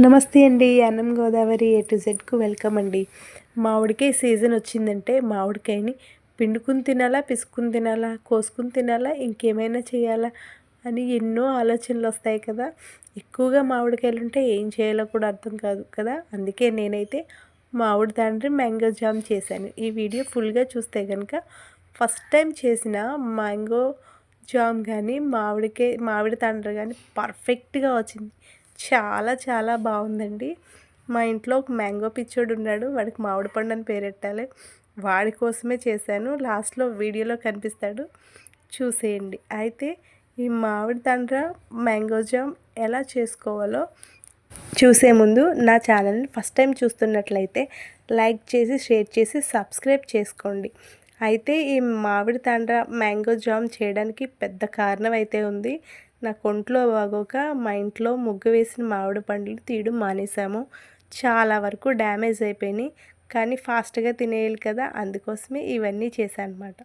నమస్తే అండి అన్నం గోదావరి ఏ టు జెడ్కు వెల్కమ్ అండి. మామిడికాయ సీజన్ వచ్చిందంటే మామిడికాయని పిండుకుని తినాలా పిసుకుని తినాలా కోసుకుని తినాలా ఇంకేమైనా చేయాలా అని ఎన్నో ఆలోచనలు వస్తాయి కదా. ఎక్కువగా మామిడికాయలు ఉంటే ఏం చేయాలో కూడా అర్థం కాదు కదా. అందుకే నేనైతే మామిడి తండ్రి మ్యాంగో జామ్ చేశాను. ఈ వీడియో ఫుల్గా చూస్తే కనుక ఫస్ట్ టైం చేసిన మ్యాంగో జామ్ కానీ మామిడికాయ మామిడి తండ్రి కానీ పర్ఫెక్ట్గా వచ్చింది. చాలా చాలా బాగుందండి. మా ఇంట్లో ఒక మ్యాంగో పిచ్చోడు ఉన్నాడు. వాడికి మామిడి పండు అని పేరెట్టాలి వాడి కోసమే చేశాను. లాస్ట్లో వీడియోలో కనిపిస్తాడు. చూసేయండి. అయితే ఈ మామిడి తండ్ర మ్యాంగో జామ్ ఎలా చేసుకోవాలో చూసే ముందు నా ఛానల్ని ఫస్ట్ టైం చూస్తున్నట్లయితే లైక్ చేసి షేర్ చేసి సబ్స్క్రైబ్ చేసుకోండి. అయితే ఈ మామిడి తండ్ర మ్యాంగో జామ్ చేయడానికి పెద్ద కారణం అయితే ఉంది. నాకు ఒంట్లో బాగోక మా ఇంట్లో ముగ్గు వేసిన మామిడి పండ్లు తీయడం మానేసాము చాలా వరకు డ్యామేజ్ అయిపోయినాయి. కానీ ఫాస్ట్గా తినేయాలి కదా అందుకోసమే ఇవన్నీ చేశాను అనమాట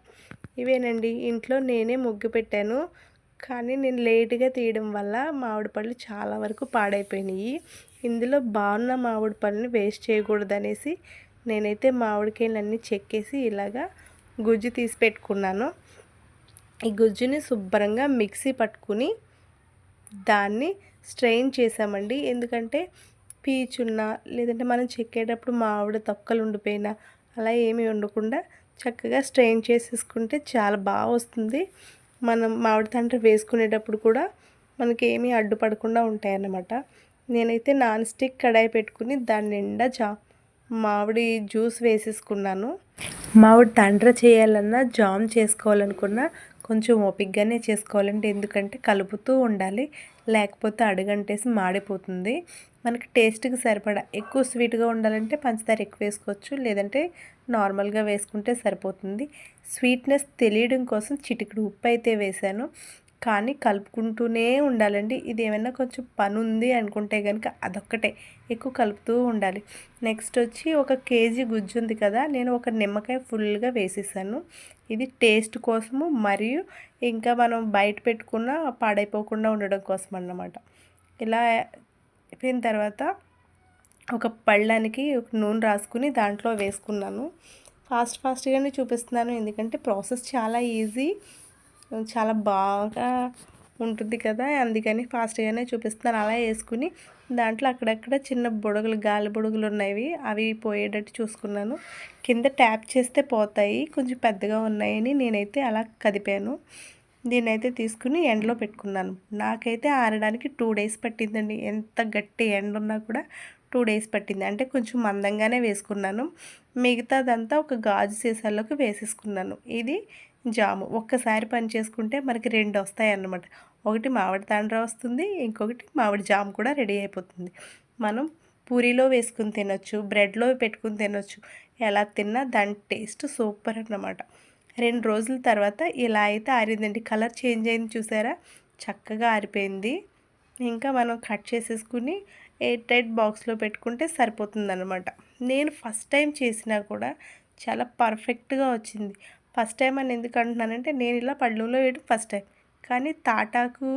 ఇవేనండి ఇంట్లో నేనే ముగ్గు పెట్టాను. కానీ నేను లేట్గా తీయడం వల్ల మామిడి పళ్ళు చాలా వరకు పాడైపోయినాయి. ఇందులో బాగున్న మామిడి పళ్ళని వేస్ట్ చేయకూడదనేసి నేనైతే మామిడికాయలన్నీ చెక్కేసి ఇలాగా గుజ్జు తీసి పెట్టుకున్నాను. ఈ గుజ్జుని శుభ్రంగా మిక్సీ పట్టుకుని దాన్ని స్ట్రెయిన్ చేసామండి ఎందుకంటే పీచున్నా లేదంటే మనం చెక్కేటప్పుడు మామిడి తొక్కలు ఉండిపోయినా అలా ఏమీ ఉండకుండా చక్కగా స్ట్రెయిన్ చేసేసుకుంటే చాలా బాగా వస్తుంది. మనం మామిడి తంట వేసుకునేటప్పుడు కూడా మనకి ఏమీ అడ్డుపడకుండా ఉంటాయన్నమాట. నేనైతే నాన్ స్టిక్ కడాయి పెట్టుకుని దాని నిండా జా మామిడి జ్యూస్ వేసేసుకున్నాను. మామిడి తండ్ర చేయాలన్నా జామ్ చేసుకోవాలనుకున్నా కొంచెం ఓపిక్గానే చేసుకోవాలంటే ఎందుకంటే కలుపుతూ ఉండాలి లేకపోతే అడుగంటేసి మాడిపోతుంది. మనకి టేస్ట్కి సరిపడా ఎక్కువ స్వీట్గా ఉండాలంటే పంచదార ఎక్కువ వేసుకోవచ్చు లేదంటే నార్మల్గా వేసుకుంటే సరిపోతుంది. స్వీట్నెస్ తెలియడం కోసం చిటికడు ఉప్పు అయితే వేశాను కానీ కలుపుకుంటూనే ఉండాలండి. ఇది ఏమైనా కొంచెం పని ఉంది అనుకుంటే కనుక అదొక్కటే. ఎక్కువ కలుపుతూ ఉండాలి. నెక్స్ట్ వచ్చి ఒక కేజీ గుజ్జు ఉంది కదా నేను ఒక నిమ్మకాయ ఫుల్గా వేసేసాను. ఇది టేస్ట్ కోసము మరియు ఇంకా మనం బయట పెట్టుకున్న పాడైపోకుండా ఉండడం కోసం అన్నమాట. ఇలా అయిపోయిన తర్వాత ఒక పళ్ళానికి ఒక నూనె రాసుకుని దాంట్లో వేసుకున్నాను. ఫాస్ట్ ఫాస్ట్గానే చూపిస్తున్నాను ఎందుకంటే ప్రాసెస్ చాలా ఈజీ. చాలా బాగా ఉంటుంది కదా అందుకని ఫాస్ట్గానే చూపిస్తున్నాను అలా వేసుకుని దాంట్లో అక్కడక్కడ చిన్న బుడగలు గాలి బుడగలు ఉన్నవి అవి పోయేటట్టు చూసుకున్నాను. కింద ట్యాప్ చేస్తే పోతాయి కొంచెం పెద్దగా ఉన్నాయని నేనైతే అలా కదిపాను. దీన్ని అయితే తీసుకుని ఎండలో పెట్టుకున్నాను. నాకైతే ఆరడానికి టూ డేస్ పట్టిందండి. ఎంత గట్టి ఎండ ఉన్నా కూడా టూ డేస్ పట్టింది. అంటే కొంచెం మందంగానే వేసుకున్నాను. మిగతాదంతా ఒక గాజు సీసాల్లోకి వేసేసుకున్నాను. ఇది జాము. ఒక్కసారి పని చేసుకుంటే మనకి రెండు వస్తాయి అన్నమాట ఒకటి మామిడి తాండ్ర వస్తుంది ఇంకొకటి మామిడి జామ్ కూడా రెడీ అయిపోతుంది. మనం పూరీలో వేసుకుని తినొచ్చు బ్రెడ్లో పెట్టుకుని తినొచ్చు. ఎలా తిన్నా దాని టేస్ట్ సూపర్ అన్నమాట. రెండు రోజుల తర్వాత ఇలా అయితే ఆరిందండి. కలర్ చేంజ్ అయింది చూసారా? చక్కగా ఆరిపోయింది. ఇంకా మనం కట్ చేసేసుకుని ఎయిర్ టైట్ బాక్స్లో పెట్టుకుంటే సరిపోతుంది అనమాట నేను ఫస్ట్ టైం చేసినా కూడా చాలా పర్ఫెక్ట్గా వచ్చింది. ఫస్ట్ టైం అని ఎందుకు అంటున్నానంటే నేను ఇలా పళ్ళులో వేయడం ఫస్ట్ టైం. కానీ తాటాకు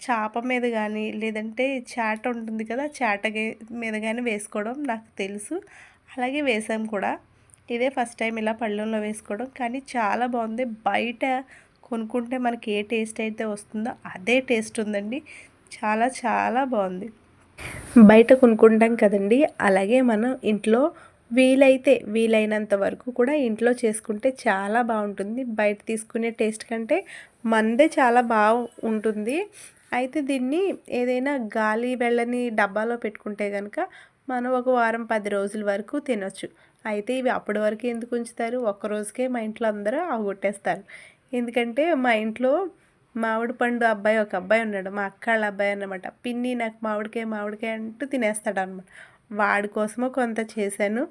చాప మీద కానీ లేదంటే చాట ఉంటుంది కదా చాట మీద కానీ వేసుకోవడం నాకు తెలుసు. అలాగే వేసాం కూడా. ఇదే ఫస్ట్ టైం ఇలా పళ్ళెంలో వేసుకోవడం. కానీ చాలా బాగుంది. బయట కొనుక్కుంటే మనకి ఏ టేస్ట్ అయితే వస్తుందో అదే టేస్ట్ ఉందండి. చాలా చాలా బాగుంది. బయట కొనుక్కుంటాం కదండి. అలాగే మనం ఇంట్లో వీలైతే వీలైనంత వరకు కూడా ఇంట్లో చేసుకుంటే చాలా బాగుంటుంది. బయట తీసుకునే టేస్ట్ కంటే మందే చాలా బాగా ఉంటుంది అయితే దీన్ని ఏదైనా గాలి వెళ్ళని డబ్బాలో పెట్టుకుంటే కనుక మనం ఒక వారం పది రోజుల వరకు తినొచ్చు. అయితే ఇవి అప్పటి వరకు ఎందుకు ఉంచుతారు? ఒక్కరోజుకే మా ఇంట్లో అందరూ అవగొట్టేస్తారు. ఎందుకంటే మా ఇంట్లో మామిడి పండు అబ్బాయి ఒక అబ్బాయి ఉన్నాడు. మా అక్క వాళ్ళ అబ్బాయి అన్నమాట. పిన్ని నాకు మామిడికాయ మామిడికాయ అంటూ తినేస్తాడు అనమాట వాడి కోసమో కొంత చేశాను.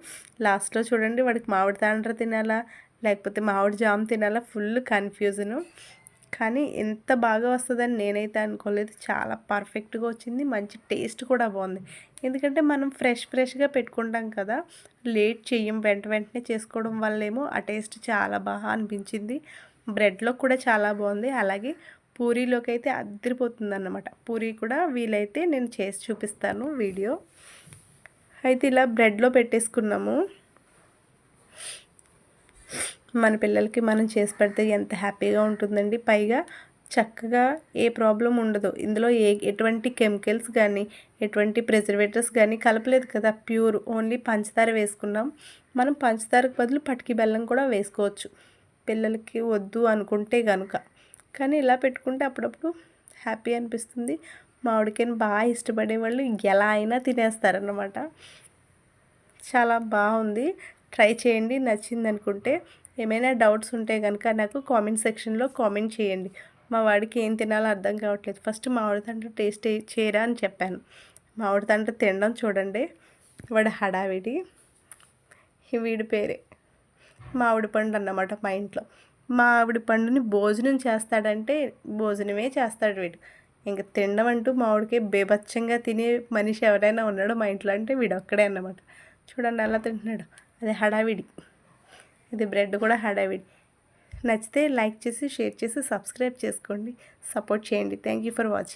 లాస్ట్లో చూడండి వాడికి మామిడి తాండ్ర తినాలా లేకపోతే మామిడి జామ్ తినాలా ఫుల్ కన్ఫ్యూజను. కానీ ఎంత బాగా వస్తుందని నేనైతే అనుకోలేదు. చాలా పర్ఫెక్ట్గా వచ్చింది. మంచి టేస్ట్ కూడా బాగుంది. ఎందుకంటే మనం ఫ్రెష్ ఫ్రెష్గా పెట్టుకుంటాం కదా. లేట్ చెయ్యం వెంట వెంటనే చేసుకోవడం వల్లేమో ఆ టేస్ట్ చాలా బాగా అనిపించింది. బ్రెడ్లో కూడా చాలా బాగుంది. అలాగే పూరీలోకి అయితే అద్దరిపోతుంది అన్నమాట పూరీ కూడా వీలైతే నేను చేసి చూపిస్తాను వీడియో. అయితే ఇలా బ్రెడ్లో పెట్టేసుకున్నాము. మన పిల్లలకి మనం చేసి పెడితే ఎంత హ్యాపీగా ఉంటుందండి. పైగా చక్కగా ఏ ప్రాబ్లం ఉండదు. ఇందులో ఏ ఎటువంటి కెమికల్స్ కానీ ఎటువంటి ప్రిజర్వేటర్స్ కానీ కలపలేదు కదా. ప్యూర్ ఓన్లీ పంచదార వేసుకున్నాం. మనం పంచదారకు బదులు పటికి బెల్లం కూడా వేసుకోవచ్చు. పిల్లలకి వద్దు అనుకుంటే కనుక కానీ ఇలా పెట్టుకుంటే అప్పుడప్పుడు హ్యాపీ అనిపిస్తుంది. మామిడికాయని బాగా ఇష్టపడే వాళ్ళు ఎలా అయినా తినేస్తారన్నమాట. చాలా బాగుంది. ట్రై చేయండి. నచ్చింది అనుకుంటే ఏమైనా డౌట్స్ ఉంటే కనుక నాకు కామెంట్ సెక్షన్లో కామెంట్ చేయండి. మా వాడికి ఏం తినాలో అర్థం కావట్లేదు. ఫస్ట్ మామిడి తండ్రి టేస్ట్ చేయరా అని చెప్పాను. మామిడి తండ్రి తినడం చూడండి. వాడు హడావిడి. వీడి పేరే మామిడి పండు అన్నమాట మా ఇంట్లో. మామిడి పండుని భోజనం చేస్తాడంటే భోజనమే చేస్తాడు వీడు. ఇంకా తినడం అంటూ మామిడికాయ బేభత్సంగా తినే మనిషి ఎవరైనా ఉన్నాడో మా ఇంట్లో అంటే వీడు ఒక్కడే అన్నమాట. చూడండి అలా తింటున్నాడు. అది హడావిడి. ఇది బ్రెడ్ కూడా హడావిడి. నచ్చితే లైక్ చేసి షేర్ చేసి సబ్స్క్రైబ్ చేసుకోండి. సపోర్ట్ చేయండి. Thank you for watching.